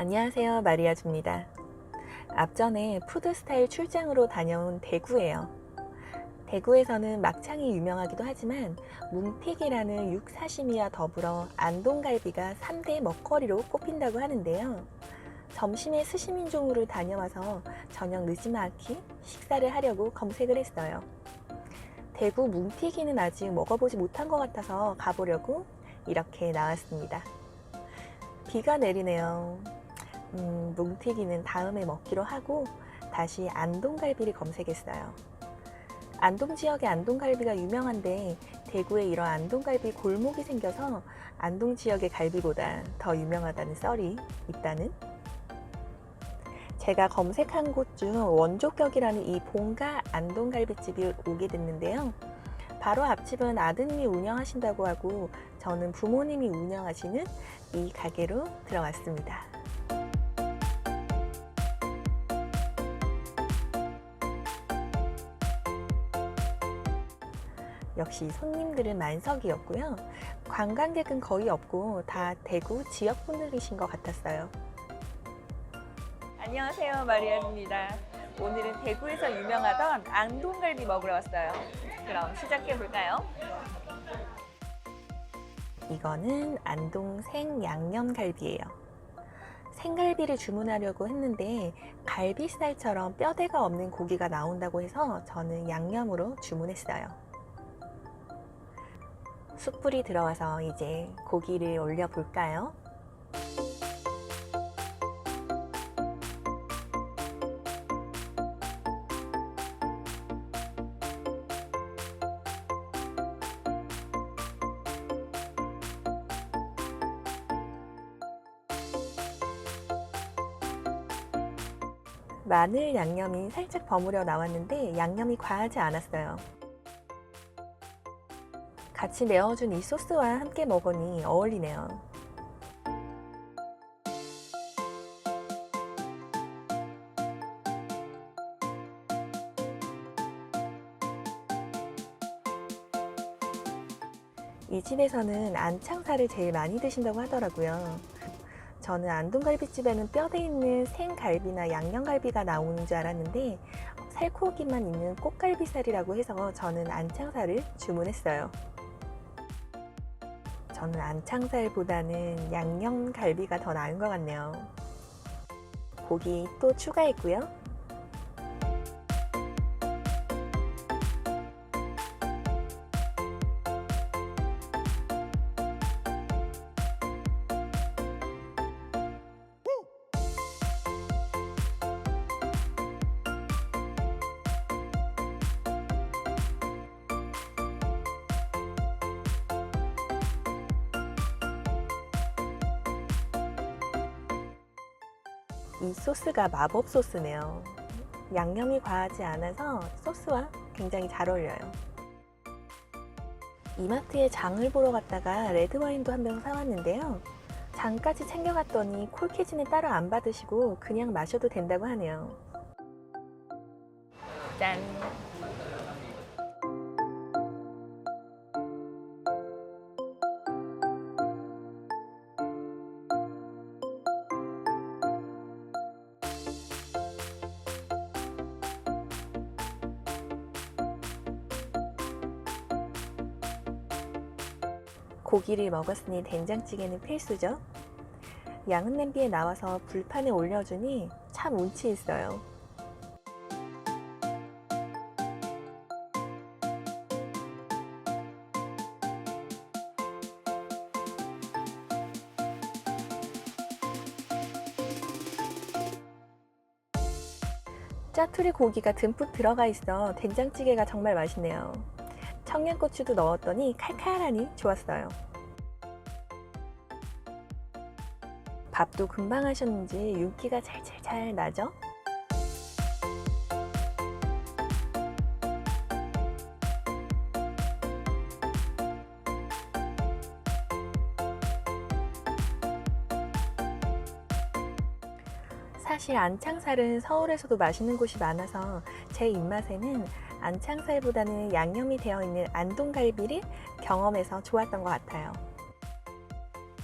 안녕하세요. 마리아 주입니다. 앞전에 푸드스타일 출장으로 다녀온 대구예요. 대구에서는 막창이 유명하기도 하지만 뭉튀기라는 육사시미와 더불어 안동갈비가 3대 먹거리로 꼽힌다고 하는데요. 점심에 스시민종으로 다녀와서 저녁 늦지막히 식사를 하려고 검색을 했어요. 대구 뭉튀기는 아직 먹어보지 못한 것 같아서 가보려고 이렇게 나왔습니다. 비가 내리네요. 음, 뭉튀기는 다음에 먹기로 하고 다시 안동갈비를 검색했어요. 안동 지역의 안동갈비가 유명한데 대구에 이런 안동갈비 골목이 생겨서 안동 지역의 갈비보다 더 유명하다는 썰이 있다는 제가 검색한 곳 중 원조격이라는 이 본가 안동갈비집이 오게 됐는데요. 바로 앞집은 아드님이 운영하신다고 하고 저는 부모님이 운영하시는 이 가게로 들어갔습니다. 역시 손님들은 만석이었고요. 관광객은 거의 없고 다 대구 지역 분들이신 것 같았어요. 안녕하세요, 마리안입니다. 오늘은 대구에서 유명하던 안동갈비 먹으러 왔어요. 그럼 시작해 볼까요? 이거는 안동 생 양념갈비예요. 생갈비를 주문하려고 했는데 갈비살처럼 뼈대가 없는 고기가 나온다고 해서 저는 양념으로 주문했어요. 숯불이 들어와서 이제 고기를 올려 볼까요? 마늘 양념이 살짝 버무려 나왔는데 양념이 과하지 않았어요. 같이 내어준 이 소스와 함께 먹으니 어울리네요. 이 집에서는 안창살을 제일 많이 드신다고 하더라고요. 저는 안동갈비집에는 뼈대 있는 생갈비나 양념갈비가 나오는 줄 알았는데 살코기만 있는 꽃갈비살이라고 해서 저는 안창살을 주문했어요. 저는 안창살보다는 양념갈비가 더 나은 것 같네요. 고기 또 추가했고요. 이 소스가 마법 소스네요. 양념이 과하지 않아서 소스와 굉장히 잘 어울려요. 이마트에 장을 보러 갔다가 레드와인도 한 병 사왔는데요. 장까지 챙겨갔더니 콜키즈는 따로 안 받으시고 그냥 마셔도 된다고 하네요. 짠! 고기를 먹었으니 된장찌개는 필수죠. 양은 냄비에 나와서 불판에 올려주니 참 운치 있어요. 짜투리 고기가 듬뿍 들어가 있어 된장찌개가 정말 맛있네요. 청양고추도 넣었더니 칼칼하니 좋았어요. 밥도 금방 하셨는지 윤기가 잘잘잘 나죠? 사실 안창살은 서울에서도 맛있는 곳이 많아서 제 입맛에는 안창살보다는 양념이 되어 있는 안동갈비를 경험해서 좋았던 것 같아요.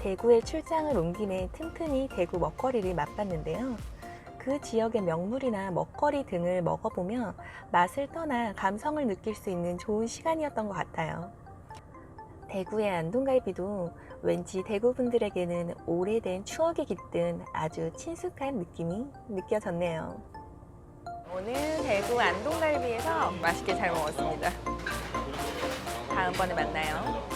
대구에 출장을 온 김에 틈틈이 대구 먹거리를 맛봤는데요. 그 지역의 명물이나 먹거리 등을 먹어보며 맛을 떠나 감성을 느낄 수 있는 좋은 시간이었던 것 같아요. 대구의 안동갈비도 왠지 대구 분들에게는 오래된 추억이 깃든 아주 친숙한 느낌이 느껴졌네요. 오늘 대구 안동갈비에서 맛있게 잘 먹었습니다. 다음번에 만나요.